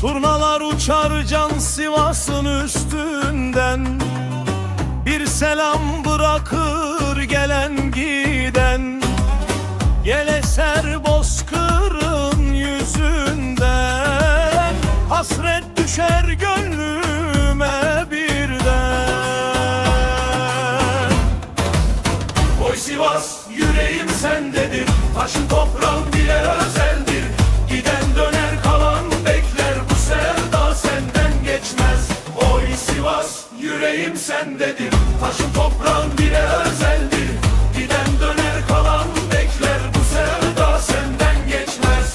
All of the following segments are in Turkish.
Zurnalar uçar can Sivas'ın üstünden. Bir selam bırakır gelen giden. Gel eser bozkırın yüzünden. Hasret düşer gönlüme birden. Oy Sivas yüreğim sendedir. Taşın toprağın bile Sivas yüreğim sendedir. Taşın toprağın bile özeldir. Giden döner kalan bekler. Bu sevda senden geçmez.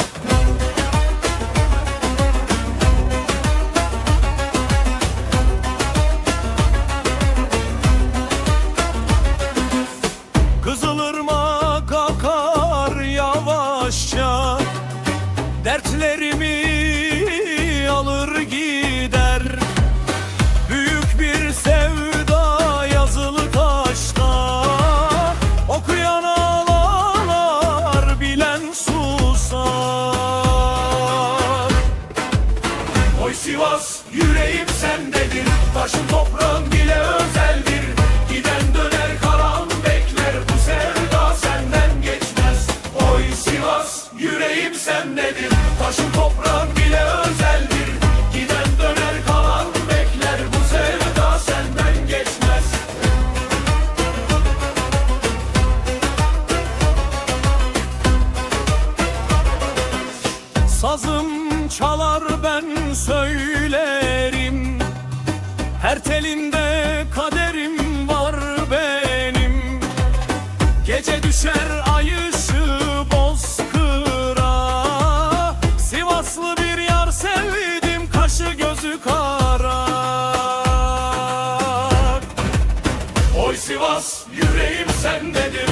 Kızılırmak akar yavaşça. Dertlerimi alır gider Sivas yüreğim sendedir. Taşın toprağın bile özeldir. Giden döner kalan bekler. Bu sevda senden geçmez. Oy Sivas yüreğim sendedir. Taşın toprağın bile özeldir. Giden döner kalan bekler. Bu sevda senden geçmez. Sazım çalar ben söylerim. Her telinde kaderim var benim. Gece düşer ay ışığı bozkıra. Sivaslı bir yar sevdim kaşı gözü kara. Oy Sivas yüreğim sendedir